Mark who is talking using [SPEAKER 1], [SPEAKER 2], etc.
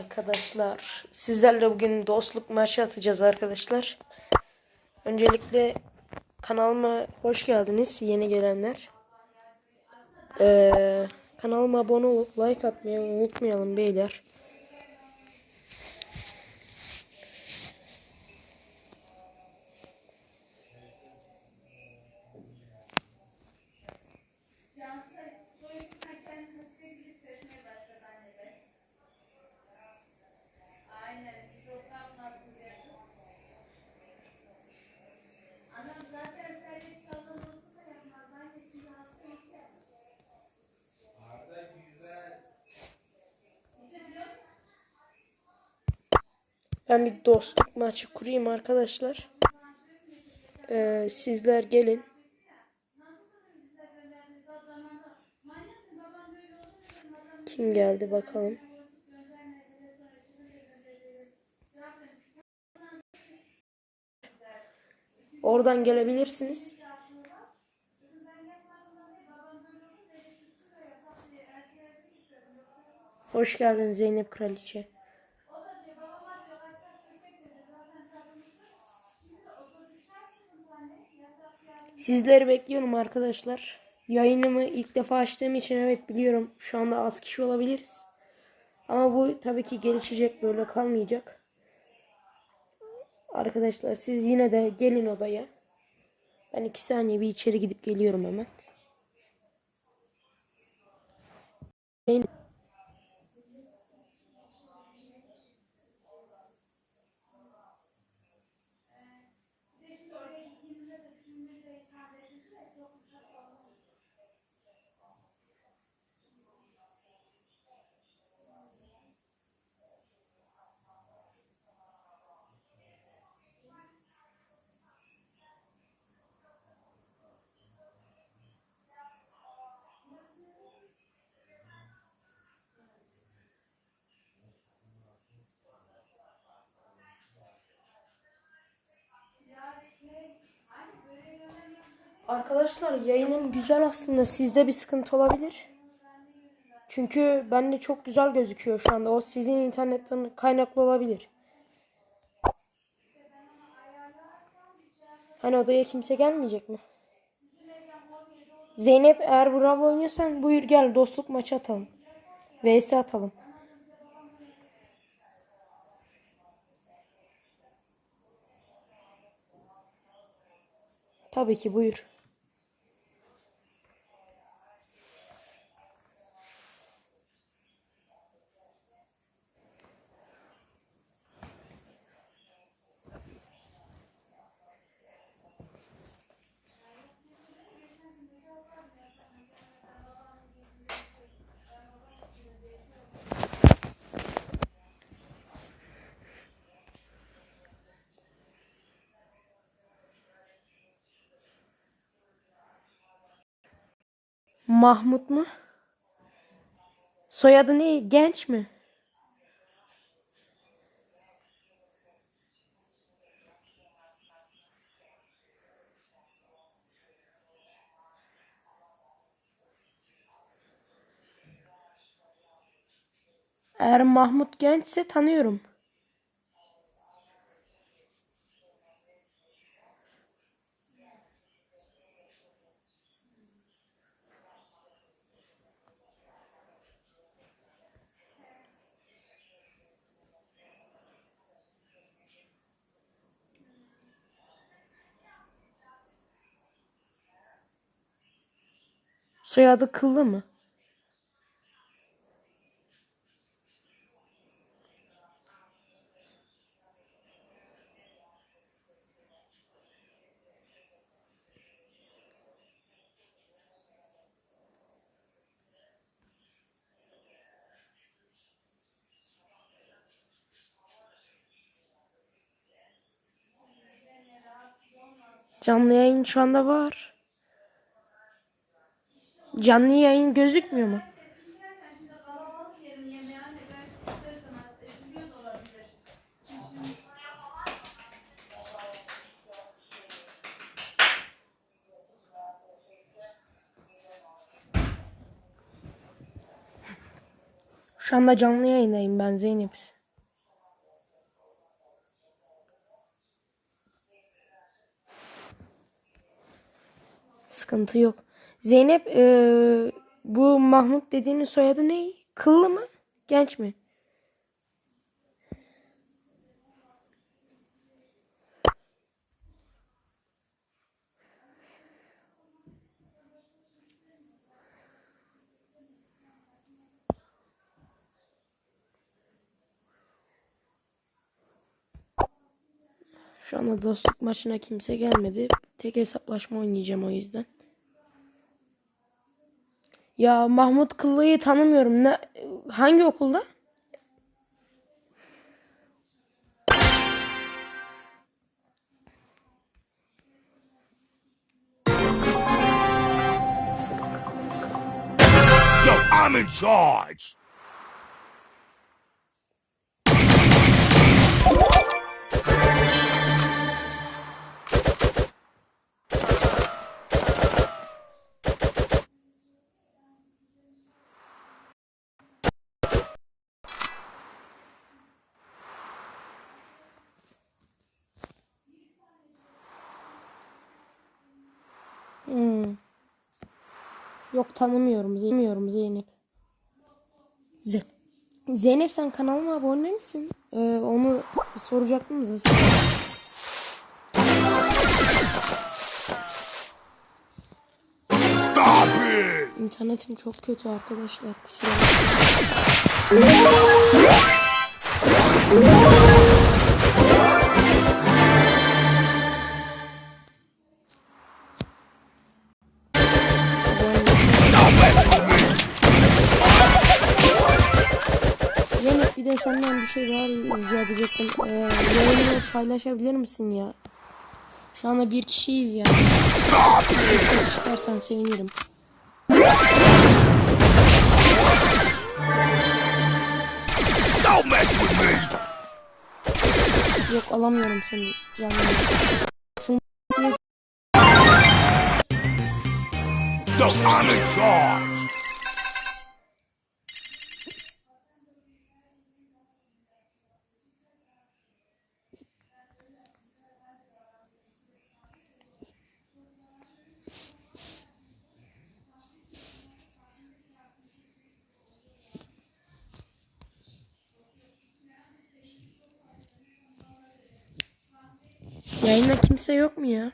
[SPEAKER 1] Arkadaşlar sizlerle bugün dostluk maçı atacağız arkadaşlar. Öncelikle kanalıma hoş geldiniz yeni gelenler. Ee, kanalıma abone olup like atmayı unutmayalım beyler. Ben bir dostluk maçı kurayım arkadaşlar. Ee, sizler gelin. Kim geldi bakalım. Oradan gelebilirsiniz. Hoş geldin Zeynep Kraliçe. Sizleri bekliyorum arkadaşlar. Yayınımı ilk defa açtığım için evet biliyorum şu anda az kişi olabiliriz. Ama bu tabii ki gelişecek böyle kalmayacak. Arkadaşlar siz yine de gelin odaya. Ben iki saniye bir içeri gidip geliyorum hemen. Arkadaşlar yayınım güzel aslında. Sizde bir sıkıntı olabilir. Çünkü bende çok güzel gözüküyor şu anda. O sizin internetten kaynaklı olabilir. Hani odaya kimse gelmeyecek mi? Zeynep eğer Bravo oynuyorsan buyur gel dostluk maçı atalım. VS atalım. Tabii ki buyur. Mahmut mu? Soyadı ne? Genç mi? Eğer Mahmut gençse tanıyorum. Soyadı Kıllı mı? Canlı yayın şu anda var. Canlı yayın gözükmüyor mu? Şu anda canlı yayındayım ben Zeynep. Sıkıntı yok. Zeynep eee, bu Mahmut dediğinin soyadı ne? Kıllı mı? Genç mi? Şu anda dostluk maçına kimse gelmedi. Tek hesaplaşma oynayacağım o yüzden. Ya Mahmut Kıllı'yı tanımıyorum. Ne, hangi okulda?
[SPEAKER 2] Yo, I'm in charge.
[SPEAKER 1] Yok tanımıyorum. Tanımıyorum Zeynep. Ze- Zeynep sen kanalıma abone misin? Ee, onu soracaktım da. İnternetim çok kötü arkadaşlar. Kusura bakmayın. De senden bir şey daha rica edecektim. Ee, yayını paylaşabilir misin ya? Şu anda bir kişiyiz ya. Destek çıkarsan sevinirim. Yok alamıyorum seni canlı. Sen diye yayında kimse yok mu ya?